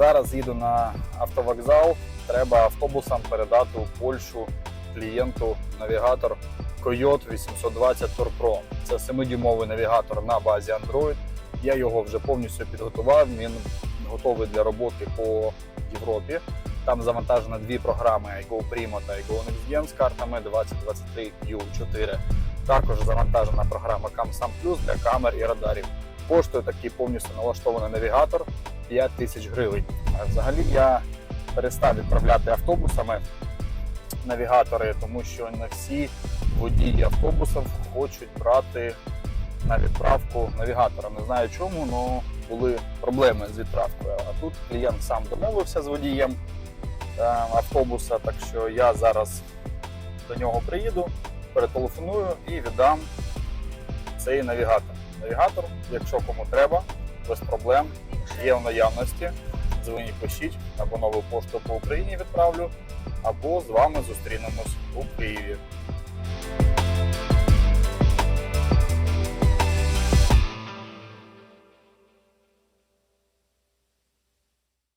Зараз їду на автовокзал. Треба автобусом передати у Польщу клієнту навігатор Coyote 820 Tour Pro. Це 7-дюймовий навігатор на базі Android. Я його вже повністю підготував. Він готовий для роботи по Європі. Там завантажено дві програми iGo Primo та iGo NextGen з картами 2023 U4. Також завантажена програма CamSam Plus для камер і радарів. Коштує такий повністю налаштований навігатор 5 тисяч гривень. Взагалі я перестав відправляти автобусами навігатори, тому що не всі водії автобусів хочуть брати на відправку навігатора. Не знаю чому, але були проблеми з відправкою. А тут клієнт сам домовився з водієм е, автобуса, так що я зараз до нього приїду, перетелефоную і віддам цей навігатор. Навігатор, якщо кому треба, без проблем, є в наявності. Дзвоніть, пишіть або нову пошту по Україні відправлю, або з вами зустрінемось у Києві.